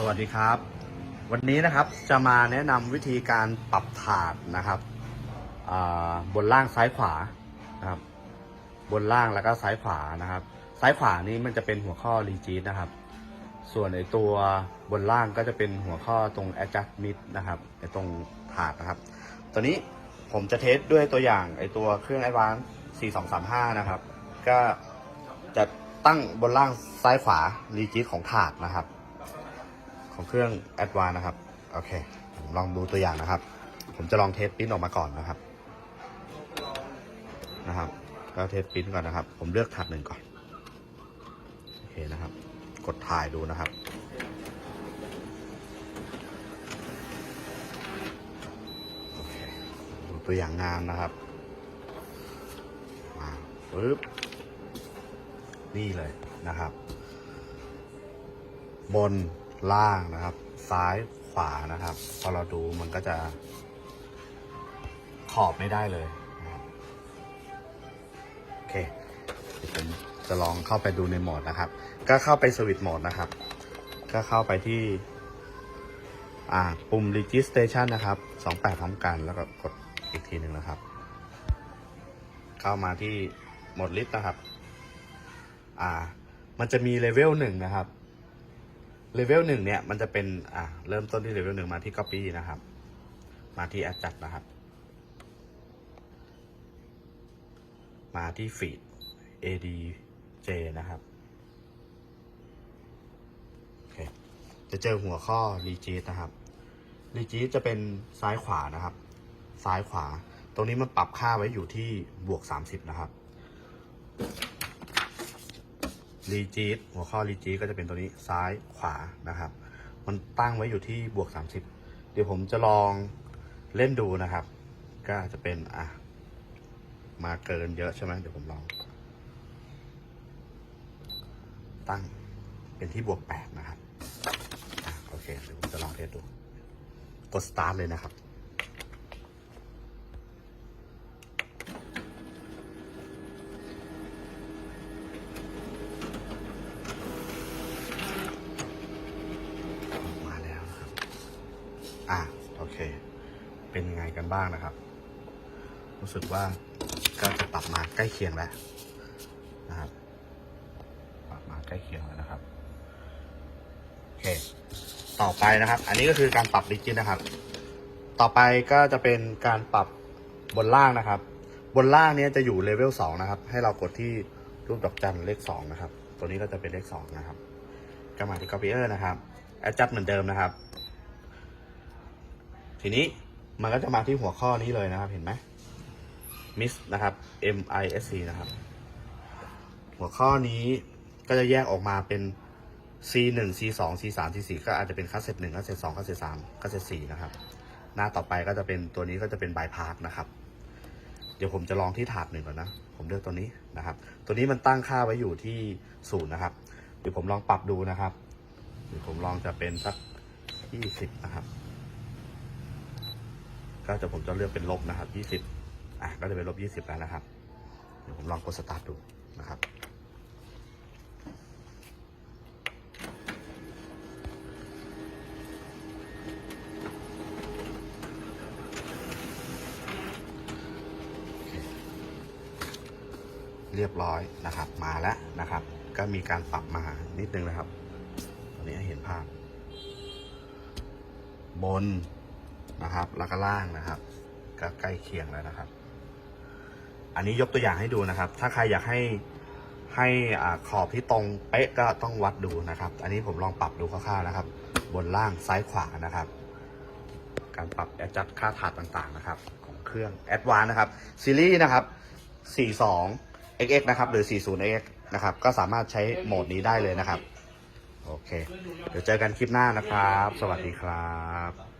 สวัสดีครับ วันนี้นะครับจะมาแนะนำวิธีการปรับถาดนะครับบนล่างซ้ายขวานะครับ บนล่างแล้วก็ซ้ายขวานะครับ ซ้ายขวานี้มันจะเป็นหัวข้อรีจีนะครับ ส่วนไอตัวบนล่างก็จะเป็นหัวข้อตรง adjust mid นะครับไอตรงถาดนะครับ ตัวนี้ผมจะเทสด้วยตัวอย่างไอตัวเครื่อง advance 4235 นะครับ ก็จะตั้งบนล่างซ้ายขวารีจีของถาดนะครับ ของเครื่อง a d v a n c e นะครับ โอเค ผมลองดูตัวอย่างนะครับ ผมจะลองเทสปิ้นออกมาก่อนนะครับ นะครับ ก็เทสปิ้นก่อนนะครับ ผมเลือกถาดหนึ่งก่อน โอเคนะครับ กดถ่ายดูนะครับโอเคดูตัวอย่างงานนะครับ มาปึ๊บ นี่เลยนะครับ บน ล่างนะครับ ซ้ายขวานะครับ พอเราดูมันก็จะ ขอบไม่ได้เลยนะครับโอเคเดี๋ยวผมจะลองเข้าไปดูในโหมดนะครับ ก็เข้าไปสวิตช์โหมดนะครับ ก็เข้าไปที่ อ่าปุ่ม registration นะครับ28พร้อมกันแล้วก็กดอีกทีหนึ่งนะครับ เข้ามาที่โหมดลิสต์นะครับ อ่า มันจะมีเลเวลหนึ่งนะครับ เลเวลหนึ่งเนี่ยมันจะเป็นอ่าเริ่มต้นที่เลเวลหนึ่งมาที่ copy นะครับ มาที่ adjust นะครับ มาที่ feed adj นะครับโอเคจะเจอหัวข้อ r e g i s นะครับ r e g i s จะเป็นซ้ายขวานะครับ ซ้ายขวา ตรงนี้มันปรับค่าไว้อยู่ที่บวก 30 นะครับ รีจีดหัวข้อรีจีดก็จะเป็นตัวนี้ซ้ายขวานะครับ มันตั้งไว้อยู่ที่บวก 30 เดี๋ยวผมจะลองเล่นดูนะครับ ก็จะเป็นอะมาเกินเยอะใช่ไหมเดี๋ยวผมลอง ตั้งเป็นที่บวก 8 นะครับอโอเค เดี๋ยวผมจะลองเทสดู กด start เลยนะครับ มาแล้วนะครับ อะ โอเค เป็นยังไงกันบ้างนะครับ รู้สึกว่าก็จะปรับมาใกล้เคียงแล้วนะครับ ปรับมาใกล้เคียงแล้วนะครับโอเคต่อไปนะครับ อันนี้ก็คือการปรับดิจิตนะครับ ต่อไปก็จะเป็นการปรับบนล่างนะครับ บนล่างเนี้ยจะอยู่เลเวลสองนะครับ ให้เรากดที่รูปดอกจันเลขสองนะครับ ตัวนี้ก็จะเป็นเลขสองนะครับก็มาที่ Copier นะครับ Adjust เหมือนเดิมนะครับ ทีนี้ มันก็จะมาที่หัวข้อนี้เลยนะครับ เห็นไหม Miss นะครับ M I S C นะครับ หัวข้อนี้ก็จะแยกออกมาเป็น C 1 C 2 C 3 C 4ก็อาจจะเป็นคัสเซ็ตหนึ่งคัสเซ็ตสองคัสเซ็ตสามคัสเซ็ตสี่นะครับ หน้าต่อไปก็จะเป็นตัวนี้ก็จะเป็นบายพาร์นะครับ เดี๋ยวผมจะลองที่ถาดหนึ่งก่อนนะ ผมเลือกตัวนี้นะครับ ตัวนี้มันตั้งค่าไว้อยู่ที่ศูนย์นะครับเดี๋ยวผมลองปรับดูนะครับเดี๋ยวผมลองจะเป็นสักยี่สิบนะครับ ก็จะผมจะเลือกเป็นลบนะครับยี่สิบอะก็จะเป็นลบยี่สิบแล้วนะครับ เดี๋ยวผมลองกดสตาร์ทดูนะครับเรียบร้อยนะครับ มาแล้วนะครับ ก็มีการปรับมานิดนึงนะครับตอนนี้เห็นภาพ บน นะครับ แล้วก็ล่างนะครับ ก็ใกล้เคียงแล้วนะครับ อันนี้ยกตัวอย่างให้ดูนะครับ ถ้าใครอยากให้ให้ขอบที่ตรงเป๊ะก็ต้องวัดดูนะครับ อันนี้ผมลองปรับดูคร่าวๆนะครับ บนล่างซ้ายขวานะครับ การปรับแอดจัดค่าถาดต่างๆนะครับ ของเครื่อง a d v a n c e นะครับซีรีส์นะครับ 42 xx นะครับ หรือ 40 xx นะครับ ก็สามารถใช้โหมดนี้ได้เลยนะครับ โอเค เดี๋ยวเจอกันคลิปหน้านะครับ สวัสดีครับ